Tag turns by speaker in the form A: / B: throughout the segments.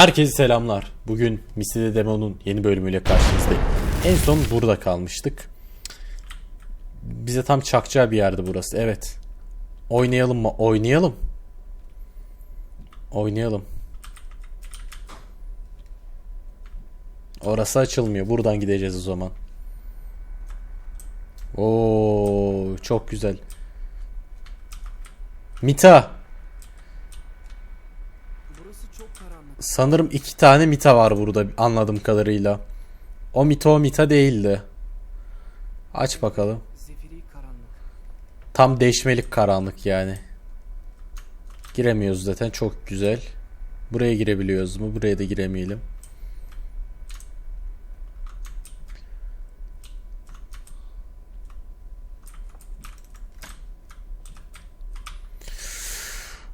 A: Herkese selamlar. Bugün Miside Demon'un yeni bölümüyle karşınızdayım. En son burada kalmıştık. Bize tam çakacağı bir yerdi burası. Evet. Oynayalım mı? Oynayalım. Oynayalım. Orası açılmıyor. Buradan gideceğiz o zaman. Oo, çok güzel. Mita.
B: Burası çok karanlık.
A: Sanırım iki tane mita var burada anladığım kadarıyla. O mita o mita değildi. Aç bakalım. Tam değişmelik karanlık yani. Giremiyoruz zaten çok güzel. Buraya girebiliyoruz mu? Buraya da giremeyelim.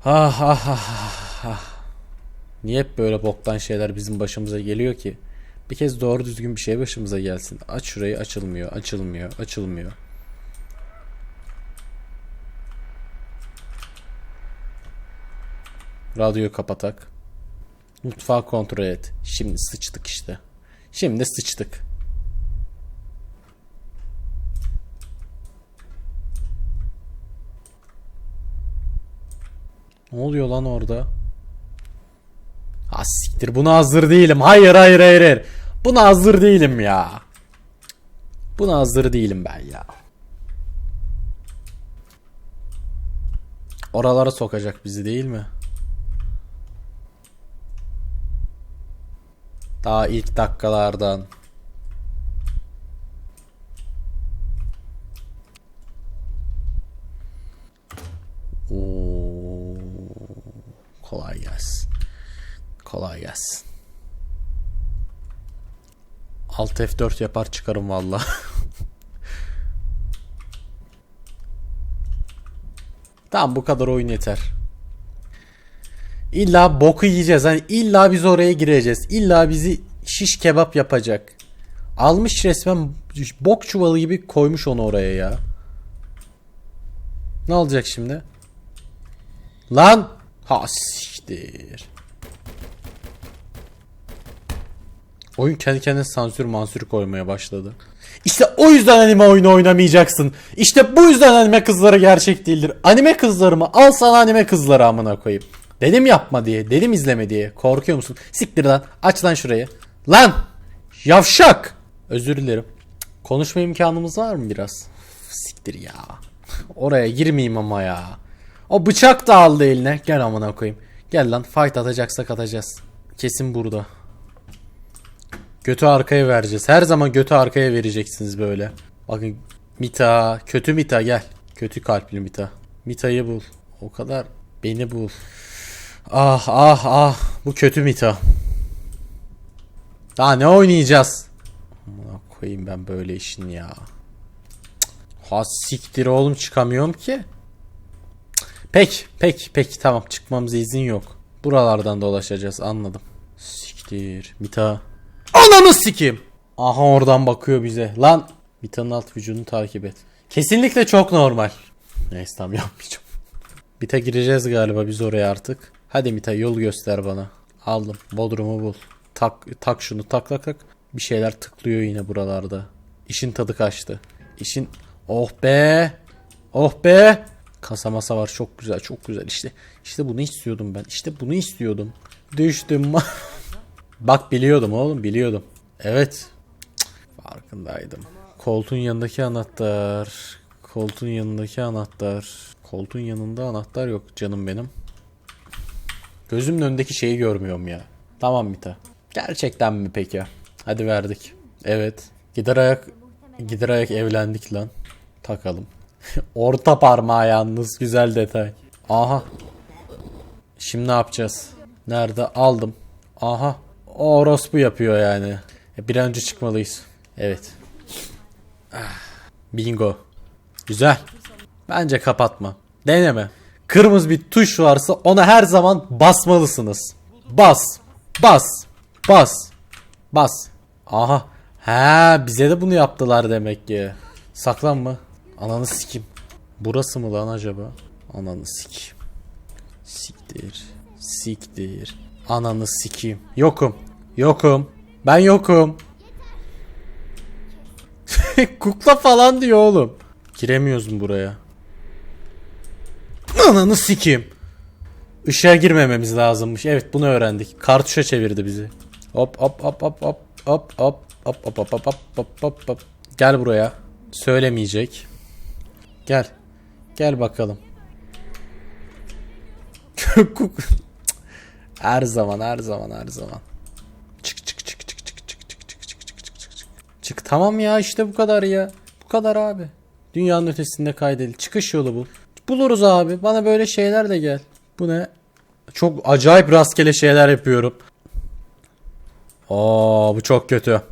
A: Ah ah ah ah, ah. Niye hep böyle boktan şeyler bizim başımıza geliyor ki? Bir kez doğru düzgün bir şey başımıza gelsin. Aç şurayı açılmıyor, açılmıyor, açılmıyor. Radyoyu kapatak. Mutfağı kontrol et. Şimdi sıçtık işte. Şimdi sıçtık. Ne oluyor lan orada? Ha siktir buna hazır değilim. Hayır hayır hayır hayır. Buna hazır değilim ya. Buna hazır değilim ben ya. Oralara sokacak bizi değil mi? Daha ilk dakikalardan. Oo, kolay gelsin. Kolay gelsin. Alt F4 yapar çıkarım valla. tamam bu kadar oyun yeter. İlla boku yiyeceğiz. Hani illa biz oraya gireceğiz. İlla bizi şiş kebap yapacak. Almış resmen bok çuvalı gibi koymuş onu oraya ya. Ne olacak şimdi? Lan! Ha siktir. Oyun kendi kendine sansür mansür koymaya başladı. İşte o yüzden anime oyunu oynamayacaksın. İşte bu yüzden anime kızları gerçek değildir. Anime kızlarımı al sana anime kızları amına koyayım. Dedim yapma diye, dedim izleme diye. Korkuyor musun? Siktir lan. Aç lan şurayı. Lan! Yavşak! Özür dilerim. Konuşma imkanımız var mı biraz? Siktir ya. Oraya girmeyeyim ama ya. O bıçak da aldı eline. Gel amına koyayım. Gel lan fight atacaksak atacağız. Kesin burada. Götü arkaya vereceğiz. Her zaman götü arkaya vereceksiniz böyle. Bakın Mita, kötü Mita gel. Kötü kalpli Mita. Mita'yı bul. O kadar beni bul. Ah ah ah bu kötü Mita. Daha ne oynayacağız? Amına koyayım ben böyle işin ya. Ha siktir oğlum çıkamıyorum ki. Pek pek pek tamam çıkmamıza izin yok. Buralardan dolaşacağız anladım. Siktir. Mita. Ananı sikeyim. Aha oradan bakıyor bize. Lan Mita'nın alt vücudunu takip et. Kesinlikle çok normal. Neyse tamam yapmayacağım. Mita gireceğiz galiba biz oraya artık. Hadi Mita yol göster bana. Aldım. Bodrumu bul. Tak tak şunu tak tak tak. Bir şeyler tıklıyor yine buralarda. İşin tadı kaçtı. İşin oh be. Oh be. Kasa masa var çok güzel çok güzel işte. İşte bunu istiyordum ben. İşte bunu istiyordum. Düştüm. Bak biliyordum oğlum biliyordum. Evet. Farkındaydım. Koltuğun yanındaki anahtar. Koltuğun yanındaki anahtar. Koltuğun yanında anahtar yok canım benim. Gözümün önündeki şeyi görmüyorum ya. Tamam Mita. Gerçekten mi peki? Hadi verdik. Evet. Gider ayak gider ayak evlendik lan. Takalım. Orta parmağı yalnız güzel detay. Aha. Şimdi ne yapacağız? Nerede? Aldım. Aha. O orospu yapıyor yani. E, Bir an önce çıkmalıyız. Evet. Ah, Bingo. Güzel. Bence kapatma. Deneme. Kırmızı bir tuş varsa ona her zaman basmalısınız. Bas. Bas. Bas. Bas. Aha. He bize de bunu yaptılar demek ki. Saklanma. Ananı sikim. Burası mı lan acaba? Ananı sik. Siktir. Siktir. Ananı sikeyim. Yokum. Yokum. Ben yokum. Kukla falan diyor oğlum. Giremiyoruz mu buraya? Ananı sikeyim. Işığa girmememiz lazımmış. Evet bunu öğrendik. Kartuşa çevirdi bizi. Hop hop hop hop hop hop hop hop hop hop hop hop hop hop. Gel buraya. Söylemeyecek. Gel. Gel bakalım. Her zaman her zaman her zaman. Çık. Tamam ya işte bu kadar ya. Bu kadar abi. Dünyanın ötesinde kaydedil. Çıkış yolu bul. Buluruz abi. Bana böyle şeyler de gel. Bu ne? Çok acayip rastgele şeyler yapıyorum. Oo bu çok kötü.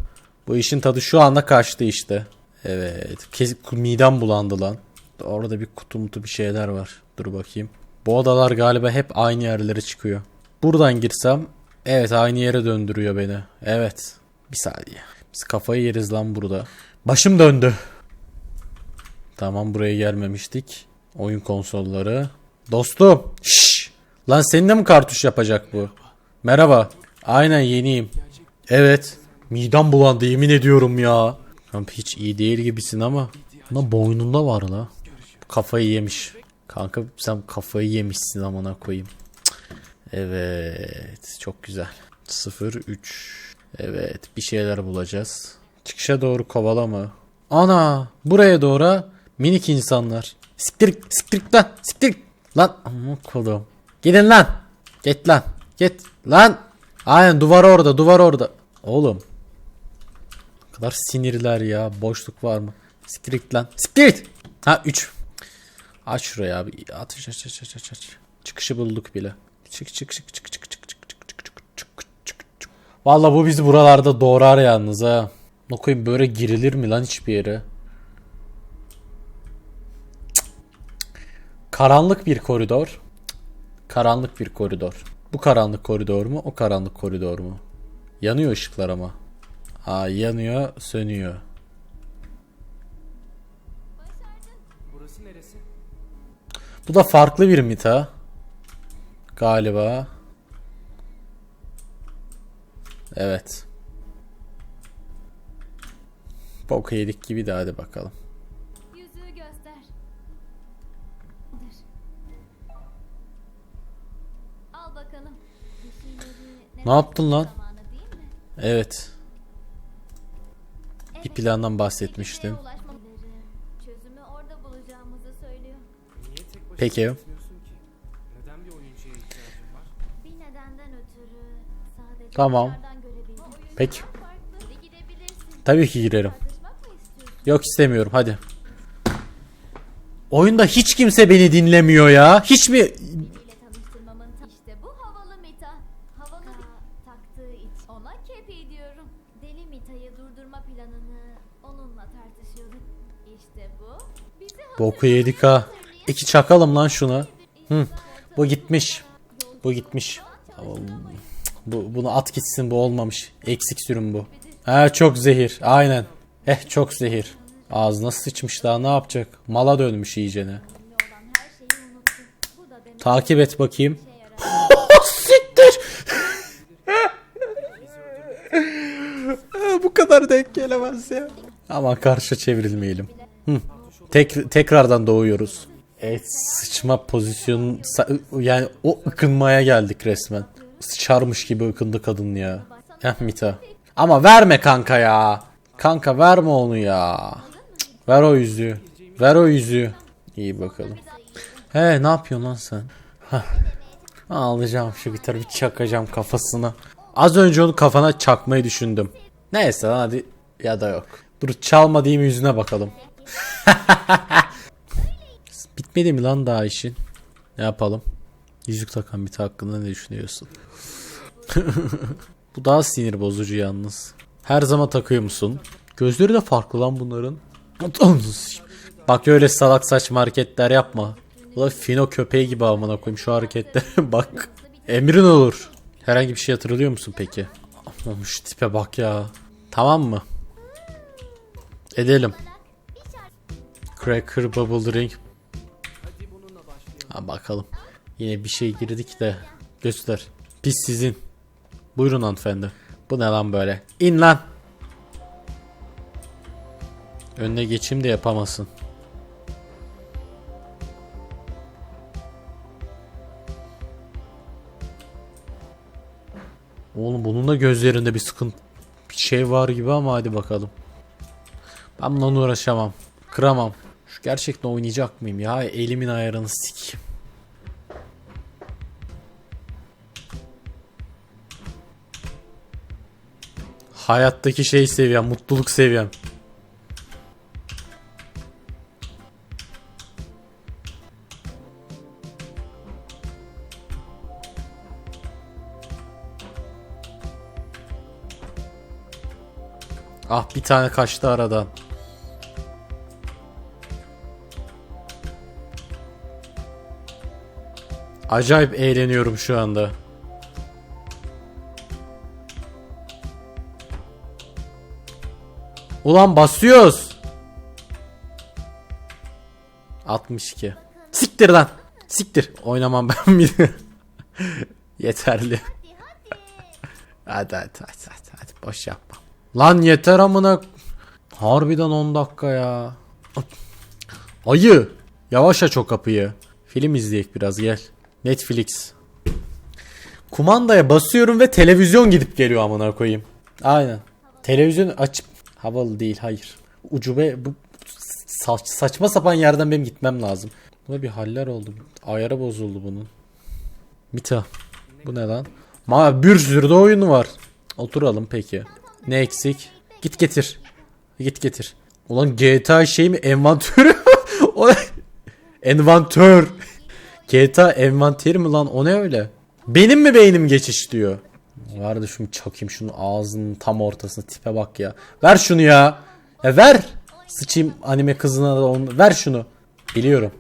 A: Bu işin tadı şu anda kaçtı işte. Evet. Kes midem bulandı lan. Orada bir kutu mutu bir şeyler var. Dur bakayım. Bu odalar galiba hep aynı yerlere çıkıyor. Buradan girsem evet aynı yere döndürüyor beni. Evet. Bir saniye. Biz kafayı yeriz lan burada. Başım döndü. Tamam buraya gelmemiştik. Oyun konsolları. Dostum. Şşş. Lan senin de mi kartuş yapacak bu? Merhaba. Aynen yeniyim. Evet. Midem bulandı yemin ediyorum ya. Kanka hiç iyi değil gibisin ama. Ama boynunda var la. Kafayı yemiş. Kanka sen kafayı yemişsin amına koyayım. Cık. Evet. Çok güzel. 0 3. Evet bir şeyler bulacağız. Çıkışa doğru kovalama. Ana buraya doğru minik insanlar. Siktir siktir lan siktir. Lan amma kodum. Gidin lan. Git lan. Git lan. Aynen duvar orada duvar orada. Oğlum. O kadar sinirler ya. Boşluk var mı? Siktir lan. Siktir Ha 3. Aç şuraya abi. Aç aç aç aç aç. Çıkışı bulduk bile. Çık çık çık çık çık çık. Valla bu bizi buralarda doğrar yalnız ha. Ne koyayım böyle girilir mi lan hiçbir yere? Karanlık bir koridor. Karanlık bir koridor. Bu karanlık koridor mu? O karanlık koridor mu? Yanıyor ışıklar ama. Aa yanıyor, sönüyor. Bu da farklı bir mita. Galiba. Evet. Bok yedik gibi de hadi bakalım. Ne yaptın lan? Evet. Bir plandan
B: bahsetmiştim.
A: Peki. Tamam. Peki. Tabii ki girerim. Yok istemiyorum hadi. Oyunda hiç kimse beni dinlemiyor ya. Hiç mi? Boku yedik ha. İki çakalım lan şuna. Hı. Bu gitmiş. Bu gitmiş. Bu, bunu at gitsin bu olmamış. Eksik sürüm bu. Ha çok zehir. Aynen. Eh çok zehir. Ağzına sıçmış daha ne yapacak? Mala dönmüş iyicene. Takip et bakayım. Siktir. Bu kadar denk gelemez ya. Ama karşı çevrilmeyelim. Tek, tekrardan doğuyoruz. Evet sıçma pozisyonu yani o ıkınmaya geldik resmen. Sıçarmış gibi ıkındı kadın ya. Heh Mita. Ama verme kanka ya. Kanka verme onu ya. Ver o yüzüğü. Ver o yüzüğü. İyi bakalım. He ne yapıyorsun lan sen? Alacağım şu gitarı bir çakacağım kafasına. Az önce onu kafana çakmayı düşündüm. Neyse lan hadi ya da yok. Dur çalma diyeyim yüzüne bakalım. Bitmedi mi lan daha işin? Ne yapalım? Yüzük takan bir hakkında ne düşünüyorsun? Bu daha sinir bozucu yalnız. Her zaman takıyor musun? Gözleri de farklı lan bunların. Bak öyle salak saçma hareketler yapma. Da fino köpeği gibi amına koyayım şu hareketlere bak. Emrin olur. Herhangi bir şey hatırlıyor musun peki? Aman şu tipe bak ya. Tamam mı? Edelim. Cracker Bubble
B: başlayalım.
A: Ha bakalım. Yine bir şey girdik de göster. Pis sizin. Buyurun hanımefendi. Bu ne lan böyle? İn lan. Önüne geçeyim de yapamasın. Oğlum bunun da gözlerinde bir sıkıntı bir şey var gibi ama hadi bakalım. Ben bununla uğraşamam. Kıramam. Şu gerçekten oynayacak mıyım ya? Elimin ayarını sik. Hayattaki şey seviyem, mutluluk seviyem. Ah bir tane kaçtı aradan. Acayip eğleniyorum şu anda. Ulan basıyoruz. 62. Siktir lan. Siktir. Oynamam ben bir. Yeterli. Hadi hadi hadi hadi hadi boş yapma. Lan yeter amına. Harbiden 10 dakika ya. Ayı. Yavaş aç o kapıyı. Film izleyek biraz gel. Netflix. Kumandaya basıyorum ve televizyon gidip geliyor amına koyayım. Aynen. Televizyon açıp havalı değil hayır. Ucube bu saç, saçma sapan yerden benim gitmem lazım. Buna bir haller oldu. Ayarı bozuldu bunun. Mita. Bu ne lan? Ma bir sürü de oyunu var. Oturalım peki. Ne eksik? Git getir. Git getir. Ulan GTA şey mi? Envantörü? Envantör. GTA envanteri mi lan? O ne öyle? Benim mi beynim geçiş diyor. Şunu çakayım şunu ağzının tam ortasına tipe bak ya. Ver şunu ya. Ya ver. Sıçayım anime kızına da onu. Ver şunu. Biliyorum.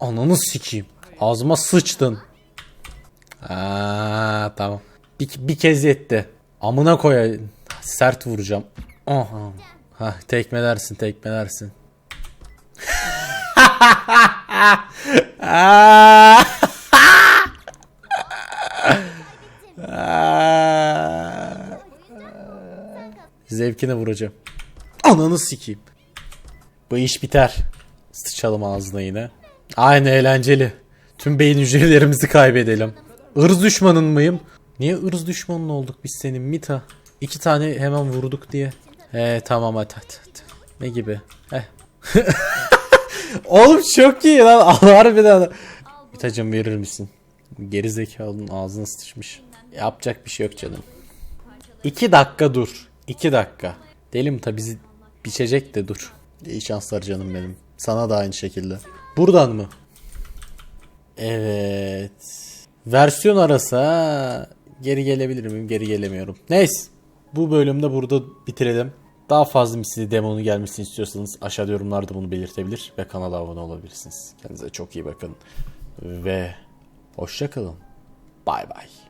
A: Ananı sikeyim. Ağzıma sıçtın. Aa tamam. Bir, bir kez yetti. Amına koya sert vuracağım. Aha. Ha tekmelersin tekmelersin. Zevkine vuracağım. Ananı sikeyim. Bu iş biter. Sıçalım ağzına yine. Aynı eğlenceli. Tüm beyin hücrelerimizi kaybedelim. Irz düşmanın mıyım? Niye ırz düşmanın olduk biz senin Mita? İki tane hemen vurduk diye. He tamam hadi hadi. hadi. Ne gibi? Heh. Oğlum çok iyi lan. Allah harbiden. Mitacım verir misin? Geri zekalının ağzına sıçmış. Yapacak bir şey yok canım. İki dakika dur. İki dakika. Deli mi tabi bizi biçecek de dur. İyi şanslar canım benim. Sana da aynı şekilde. Buradan mı? Evet. Versiyon arası ha. Geri gelebilir miyim? Geri gelemiyorum. Neyse. Bu bölümde burada bitirelim. Daha fazla misli demonu gelmesini istiyorsanız aşağıda yorumlarda bunu belirtebilir ve kanala abone olabilirsiniz. Kendinize çok iyi bakın. Ve hoşça kalın. Bay bay.